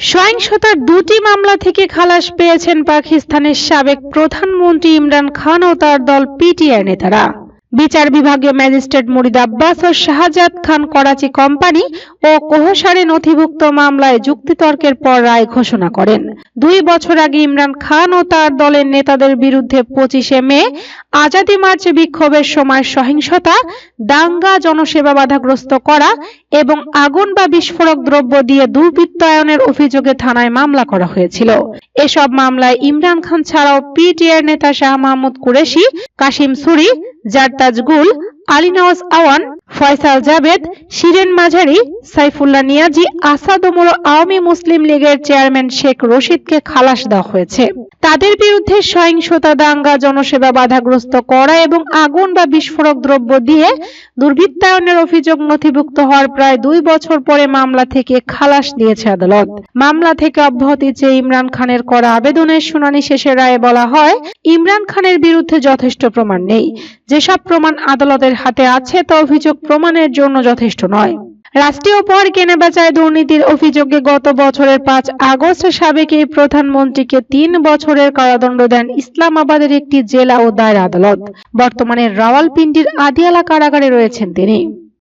সহিংসতার দুটি মামলা থেকে খালাস পেয়েছেন পাকিস্তানের সাবেক প্রধানমন্ত্রী ইমরান খান ও তার দল পিটিআই নেতারা। বিচার বিভাগীয় ম্যাজিস্ট্রেট মুরিদ আব্বাস ও শাহজাদ খান করাচি কোম্পানি ও কোহসারে নথিভুক্ত মামলায় যুক্তিতর্কের পর রায় ঘোষণা করেন। দুই বছর আগে ইমরান খান ও তার দলের নেতাদের বিরুদ্ধে পঁচিশে মে, আজাদি মার্চে বিক্ষোভের সময় সহিংসতা, দাঙ্গা, জনসেবা বাধাগ্রস্ত করা এবং আগুন বা বিস্ফোরক দ্রব্য দিয়ে দুর্বৃত্তায়নের অভিযোগে থানায় মামলা করা হয়েছিল। এসব মামলায় ইমরান খান ছাড়াও পিটিআর নেতা শাহ মাহমুদ কুরেশি কাশিম সুরি জারতাজ গুল আলী নওয়াজ আওয়ান ফয়সাল জাবেদ শিরেন মাঝারি, সাইফুল্লাহ নিয়াজি, আসাদ ওমর আওয়ামী মুসলিম লীগের চেয়ারম্যান শেখ রশিদকে খালাস দেওয়া হয়েছে। তাদের বিরুদ্ধে সহিংসতা, দাঙ্গা, জনসেবা বাধাগ্রস্ত করা এবং আগুন বা বিস্ফোরক দ্রব্য দিয়ে দুর্বৃত্তায়নের অভিযোগ নথিভুক্ত হওয়ার প্রায় দুই বছর পরে মামলা থেকে খালাস দিয়েছে আদালত। মামলা থেকে অব্যাহতি চেয়ে ইমরান খানের করা আবেদনের শুনানি শেষে রায়ে বলা হয়, ইমরান খানের বিরুদ্ধে যথেষ্ট প্রমাণ নেই। যেসব প্রমাণ আদালতের হাতে আছে তা অভিযোগ প্রমাণের জন্য যথেষ্ট নয়। রাষ্ট্রীয় পর কেনাবেচায় দুর্নীতির অভিযোগে গত বছরের পাঁচ আগস্ট সাবেক এই প্রধানমন্ত্রীকে তিন বছরের কারাদণ্ড দেন ইসলামাবাদের একটি জেলা ও দায়ের আদালত। বর্তমানে রাওয়ালপিন্ডির আদিয়ালা কারাগারে রয়েছেন তিনি।